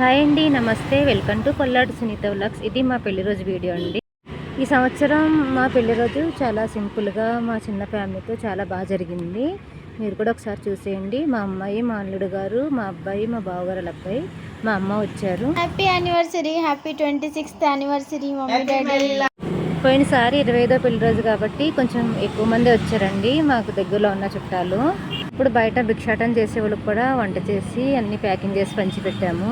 Hi అండి నమస్తే. Welcome to Kolladu Sunitha vlogs. ఇది మా పెళ్ళి రోజు వీడియో అండి. ఈ సంవత్సరం మా పెళ్ళి రోజు చాలా సింపుల్గా మా చిన్న ఫ్యామిలీతో చాలా బాగా జరిగింది. మీరు కూడా ఒకసారి చూసేయండి. మా అమ్మాయి మా అల్లుడు గారు మా అబ్బాయి మా బావగారు వాళ్ళ అబ్బాయి మా అమ్మ వచ్చారు. Happy anniversary happy twenty sixth anniversary mummy daddy పోయినసారి ఇరవై ఐదో పెళ్ళి రోజు కాబట్టి కొంచెం ఎక్కువ మంది వచ్చారండి. మాకు దగ్గరలో ఉన్న చుట్టాలు. ఇప్పుడు బయట భిక్షాటం చేసే వాళ్ళకి కూడా వంట చేసి అన్ని ప్యాకింగ్ చేసి పంచిపెట్టాము.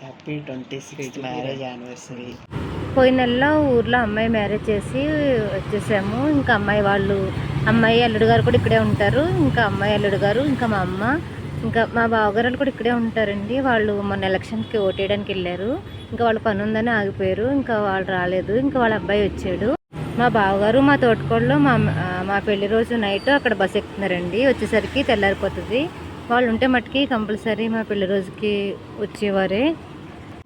Happy twenty six marriage anniversary పోయిన నెలలో ఊర్లో అమ్మాయి మ్యారేజ్ చేసి వచ్చేసాము. ఇంకా అమ్మాయి వాళ్ళు అమ్మాయి అల్లుడు గారు కూడా ఇక్కడే ఉంటారు. ఇంకా అమ్మాయి అల్లుడు గారు ఇంకా మా అమ్మ ఇంకా మా బావగారు కూడా ఇక్కడే ఉంటారండి. వాళ్ళు మొన్న ఎలక్షన్కి ఓటేయడానికి వెళ్ళారు. ఇంకా వాళ్ళ పని ఉందని ఆగిపోయారు. ఇంకా వాళ్ళు రాలేదు. ఇంకా వాళ్ళ అబ్బాయి వచ్చాడు. మా బావగారు మా తోటకోళ్ళు మా మా పెళ్ళి రోజు నైట్ అక్కడ బస్ ఎక్కుతున్నారండి. వచ్చేసరికి తెల్లారిపోతుంది. వాళ్ళు ఉంటే మట్టుకి కంపల్సరీ మా పెళ్ళి రోజుకి వచ్చేవారే.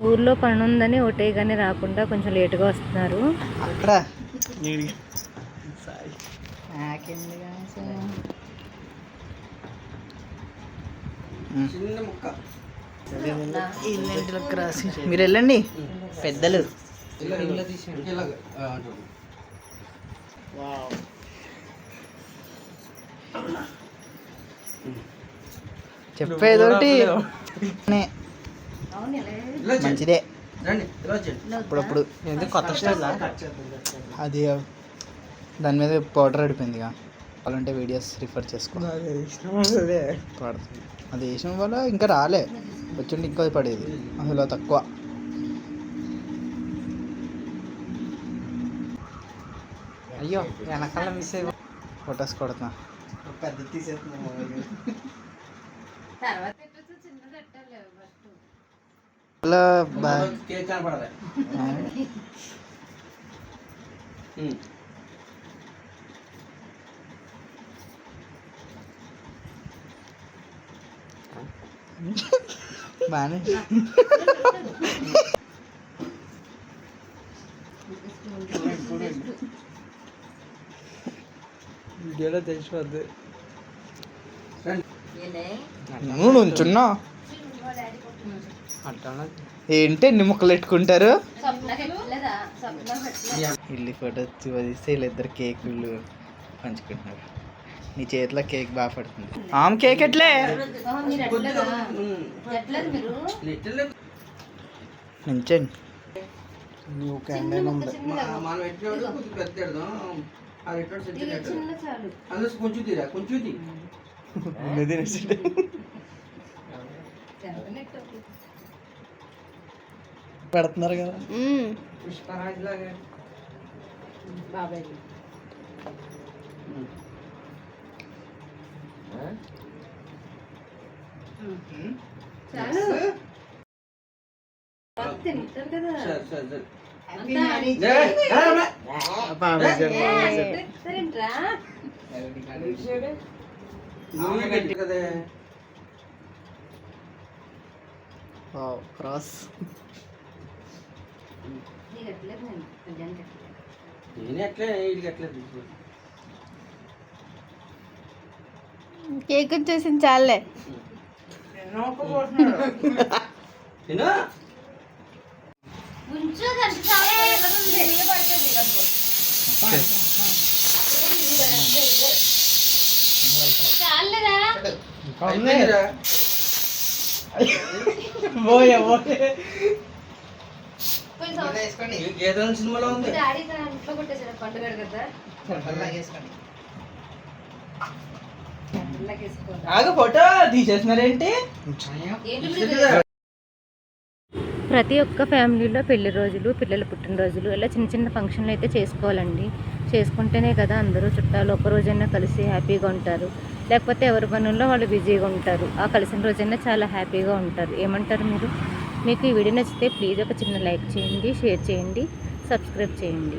ఊర్లో పని ఉందని ఓటేయగానే రాకుండా కొంచెం లేటుగా వస్తున్నారు. అక్కడ. మీరు వెళ్ళండి. పెద్దలు. చెప్పేదోటి నే. మంచిదే. అప్పుడప్పుడు కొత్త స్టైల్ అది దాని మీద పౌడర్ అడిపోయింది ఇక అలాంటి వీడియోస్ రిఫర్ చేసుకో. పడుతుంది అది వేసిన వల్ల ఇంకా రాలే. వచ్చిండి ఇంకా పడేది. అసలు తక్కువ. అయ్యో వెనకాల మిస్ అయ్యి ఫొటోస్ కొడుతున్నా. పెద్ద తీసేస్తున్నా നല്ല ബാന വീഡിയോടെ ദേഷ്യം അത്. ഞങ്ങളുണ്ട് ചുണ്ണോ? ఏంటి ఎన్ని ముక్కలు పెట్టుకుంటారు ఇల్లు ఫోటో తీస్తే వీళ్ళిద్దరు కేకులు పంచుకుంటున్నారు. నీ చేతిలో కేక్ బాగా పడుతుంది. ఆమె కేక్ ఎట్లే? నుంచండి. నువ్వు క్యాండిల్ ఉంది మనం ఎట్టినాడు కొంచెం పెద్ద అది కొంచెం తీరా? కొంచెం పెడుతున్నారు కదా. పుష్పరాజ్ లాగా సరే సరే సరే నేను ఎట్లే వీడికి ఎట్లే కేక్ వచ్చేసింది చాలే. తిను అయిపోయిందిరా. పోయే పోయే. ఈ గేదెల సినిమాలో ఉంది? ఆగు ఫోటో తీసేస్తున్నారేంటి? ప్రతి ఒక్క ఫ్యామిలీలో పెళ్ళి రోజులు పిల్లల పుట్టినరోజులు ఇలా చిన్న చిన్న ఫంక్షన్లు అయితే చేసుకోవాలండి. చేసుకుంటేనే కదా అందరూ చుట్టాలు ఒక రోజైనా కలిసి హ్యాపీగా ఉంటారు. లేకపోతే ఎవరి పనుల్లో వాళ్ళు బిజీగా ఉంటారు. ఆ కలిసిన రోజైనా చాలా హ్యాపీగా ఉంటారు. ఏమంటారు మీరు? మీకు ఈ వీడియో నచ్చితే ప్లీజ్ ఒక చిన్న లైక్ చేయండి షేర్ చేయండి సబ్స్క్రైబ్ చేయండి.